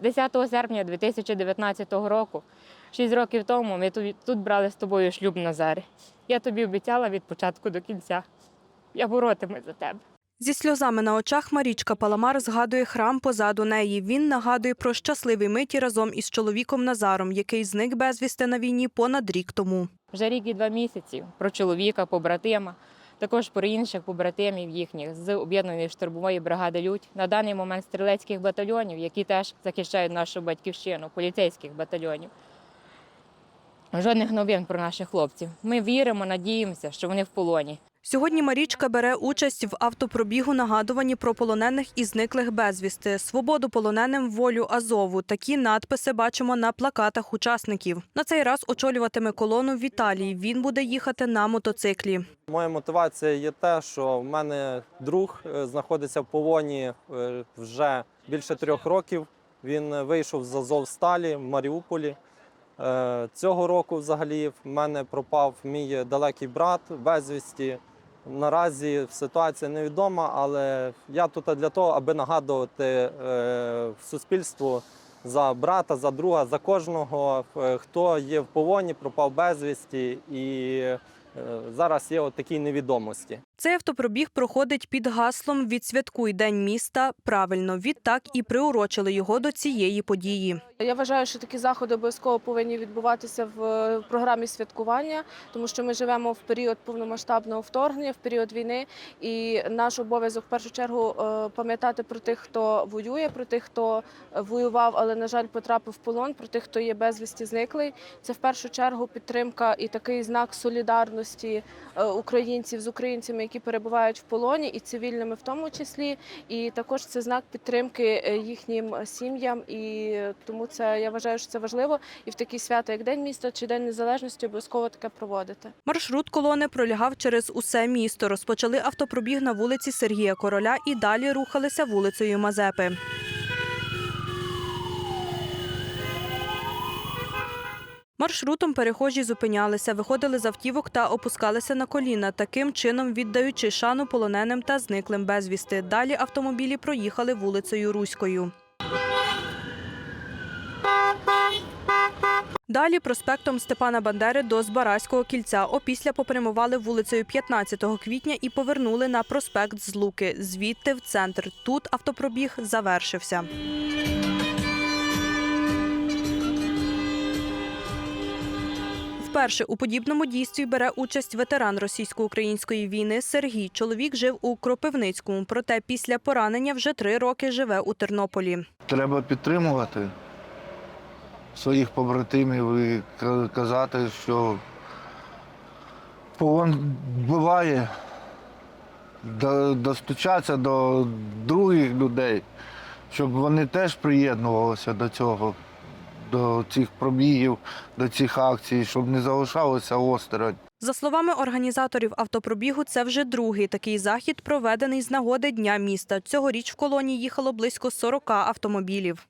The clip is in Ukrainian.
10 серпня 2019 року, 6 років тому, ми тут, брали з тобою шлюб Назаре. Я тобі обіцяла від початку до кінця. Я боротимусь за тебе. Зі сльозами на очах Марічка Паламар згадує храм позаду неї. Він нагадує про щасливі миті разом із чоловіком Назаром, який зник безвісти на війні понад рік тому. Вже рік і два місяці про чоловіка, побратима, також про інших побратимів їхніх з об'єднаної штурмової бригади Людь. На даний момент стрілецьких батальйонів, які теж захищають нашу батьківщину, поліцейських батальйонів. Жодних новин про наших хлопців. Ми віримо, надіємося, що вони в полоні. Сьогодні Марічка бере участь в автопробігу нагадуванні про полонених і зниклих безвісти. Свободу полоненим волю Азову. Такі надписи бачимо на плакатах учасників. На цей раз очолюватиме колону Віталій. Він буде їхати на мотоциклі. Моя мотивація є те, що в мене друг е, знаходиться в полоні е, вже більше трьох років. Він е, вийшов з Азовсталі в Маріуполі. Цього року взагалі в мене пропав мій далекий брат безвісті. Наразі ситуація невідома, але я тут для того, аби нагадувати е, суспільству за брата, за друга, за кожного, е, хто є в полоні, пропав безвісті і е, зараз є от такі невідомості. Цей автопробіг проходить під гаслом Відсвяткуй день міста. Правильно, відтак і приурочили його до цієї події. Я вважаю, що такі заходи обов'язково повинні відбуватися в е, програмі святкування, тому що ми живемо в період повномасштабного вторгнення, в період війни, і наш обов'язок в першу чергу е, пам'ятати про тих, хто воює, про тих, хто воював, але на жаль потрапив в полон, про тих, хто є безвісті зниклий. Це в першу чергу підтримка і такий знак солідарності е, українців з українцями, які перебувають в полоні, і цивільними в тому числі. І також це знак підтримки е, їхнім сім'ям. І тому це я вважаю, що це важливо. І в такі свята, як День міста чи День Незалежності, обов'язково таке проводити. Маршрут колони пролягав через усе місто. Розпочали автопробіг на вулиці Сергія Короля і далі рухалися вулицею Мазепи. Маршрутом перехожі зупинялися, виходили з автівок та опускалися на коліна, таким чином віддаючи шану полоненим та зниклим безвісти. Далі автомобілі проїхали вулицею Руською. Далі проспектом Степана Бандери до Збаразького кільця. Опісля попрямували вулицею 15 квітня і повернули на проспект Злуки. Звідти в центр. Тут автопробіг завершився. Вперше у подібному дійстві бере участь ветеран російсько-української війни Сергій. Чоловік жив у Кропивницькому, проте після поранення вже три роки живе у Тернополі. Треба підтримувати своїх побратимів і казати, що полон вбиває, до- достучатися до других людей, щоб вони теж приєднувалися до цього, до цих пробігів, до цих акцій, щоб не залишалося осторонь. За словами організаторів автопробігу, це вже другий такий захід, проведений з нагоди Дня міста. Цьогоріч в колонії їхало близько 40 автомобілів.